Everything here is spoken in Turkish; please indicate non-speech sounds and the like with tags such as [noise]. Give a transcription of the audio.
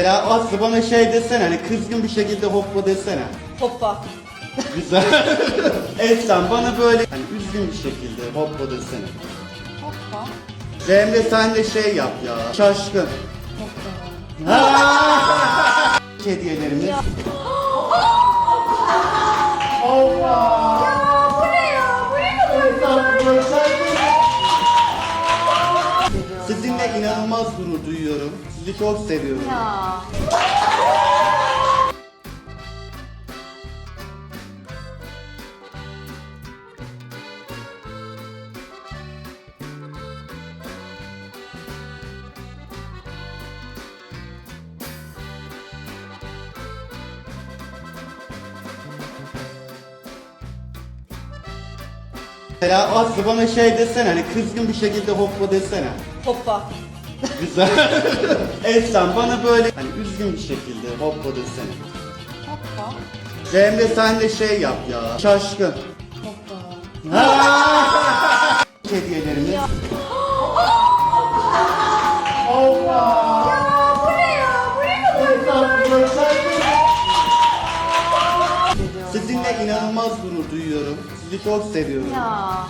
Ya Aslı bana şey desene hani kızgın bir şekilde hoppa desene. Hoppa. Güzel. [laughs] Eslan bana böyle hani üzgün bir şekilde hoppa desene. Hoppa. Cemre sen de şey yap ya. Şaşkın. Hoppa. Ha! [laughs] Hediyelerimiz. Ya. Sizinle inanılmaz gurur duyuyorum. Sizi çok seviyorum. Ya. Ya Aslı bana şey desene hani kızgın bir şekilde hoppa desene. Hoppa. Güzel. [laughs] Eslan bana böyle hani üzgün bir şekilde hoppa desene. Hoppa. Cemre sen de şey yap ya. Şaşkın. Hoppa. Ha! [laughs] Hediyelerimiz. Bu ne ya? Bu ne kadar Sizinle inanılmaz gurur duyuyorum. Sizi çok seviyorum. Ya.